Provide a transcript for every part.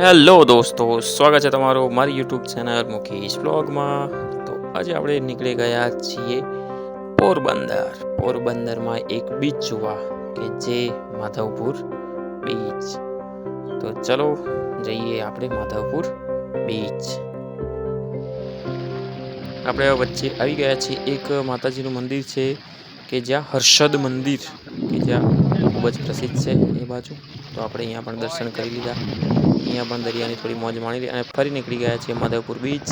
Hello દોસ્તો, સ્વાગત છે તમારું મારી યુટ્યુબ ચેનલ મુકેશ બ્લોગમાં. તો આજે આપણે નીકળી ગયા છીએ પોરબંદર. પોરબંદરમાં એક બીચ જોવા કે જે માધવપુર બીચ તો ચલો જઈએ આપણે માધવપુર બીચ આપણે વચ્ચે આવી ગયા છીએ. એક માતાજીનું મંદિર છે કે જ્યાં હર્ષદ મંદિર, કે જ્યાં ખૂબ જ પ્રસિદ્ધ છે એ બાજુ. તો આપણે અહીંયા પણ દર્શન કરી લીધા. અહીંયા પણ દરિયાની થોડી મોજ માણી અને ફરી નીકળી ગયા છીએ માધવપુર બીચ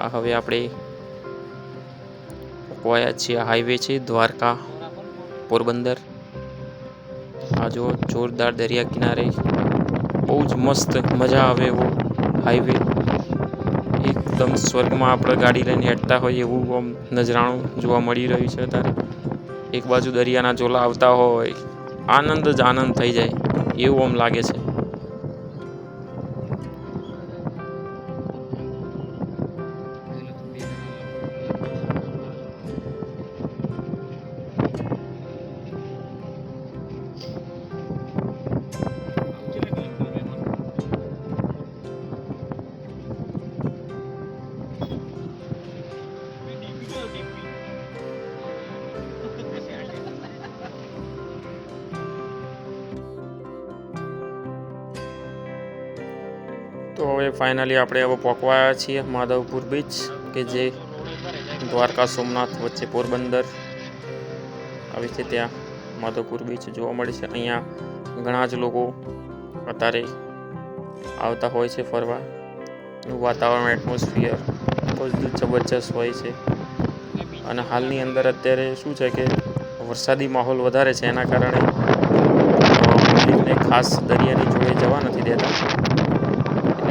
આ હવે આપણે વાયા છીએ હાઈવે છે, દ્વારકા, પોરબંદર. આ જો જોરદાર દરિયા કિનારે બહુ જ મસ્ત મજા આવે એવો હાઈવે એકદમ સ્વર્ગમાં આપણે ગાડી લઈને હેઠતા હોય એવું આમ નજરાણું જોવા મળી રહ્યું છે અત્યારે. એક બાજુ દરિયાના જોલા આવતા હોય, આનંદ જ આનંદ થઈ જાય એવું આમ લાગે છે. તો હવે ફાઇનલી આપણે હવે પોકવાયા છીએ માધવપુર બીચ કે જે દ્વારકા સોમનાથ વચ્ચે પોરબંદર. આવી છે ત્યાં માધવપુર બીચ જોવા મળે છે. અહીંયા ઘણા જ લોકો અત્યારે આવતા હોય છે ફરવા. વાતાવરણ એટમોસ્ફિયર બધું જબરજસ્ત હોય છે. અને હાલની અંદર અત્યારે શું છે કે વરસાદી માહોલ વધારે છે એના કારણે ખાસ દરિયાની જોડે જવા નથી દેતા.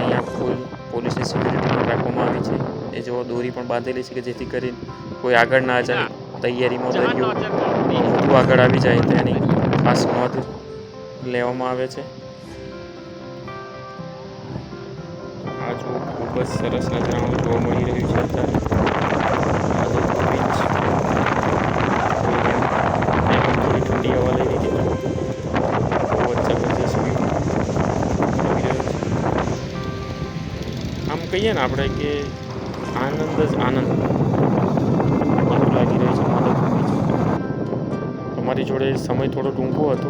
અહીંયા ફૂલ પોલીસની સિક્યુરિટી પણ રાખવામાં આવી છે. એ જો દોરી પણ બાંધેલી છે કે જેથી કરીને કોઈ આગળ ના જાય તૈયારીમાં દરિયો વધુ આગળ આવી જાય તેની ખાસ નોંધ લેવામાં આવે છે. આ જો ખૂબ જ સરસ નજરાણું જોવા મળી રહ્યું છે. અત્યારે કહીએ ને આપણે કે આનંદ જ આનંદ. એવું લાગી રહ્યું છે માધવપુર બીચ અમારી જોડે સમય થોડો ટૂંકો હતો.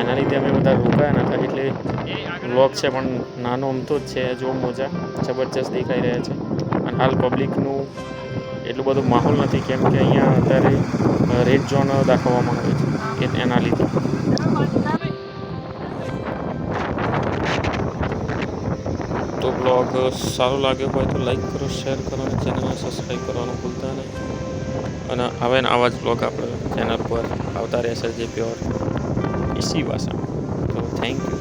એના લીધે અમે બધા રોકાયા નતા, એટલે લોક છે પણ નાનો અમતો જ છે, જો મોજા જબરજસ્ત દેખાઈ રહ્યા છે. અને હાલ પબ્લિકનું એટલું બધું માહોલ નથી કેમ કે અહીંયા અત્યારે રેડ ઝોન દાખવવામાં આવે છે એના લીધે. તો બ્લોગ સારો લાગ્યો હોય તો લાઈક કરો શેર કરો અને ચેનલને સબસ્ક્રાઈબ કરવાનું ભૂલતા નહીં. અને હવે આવા જ બ્લોગ આપણે ચેનલ પર આવતા રહેશે જે પ્યોર એસી ભાષા તો થેન્ક યુ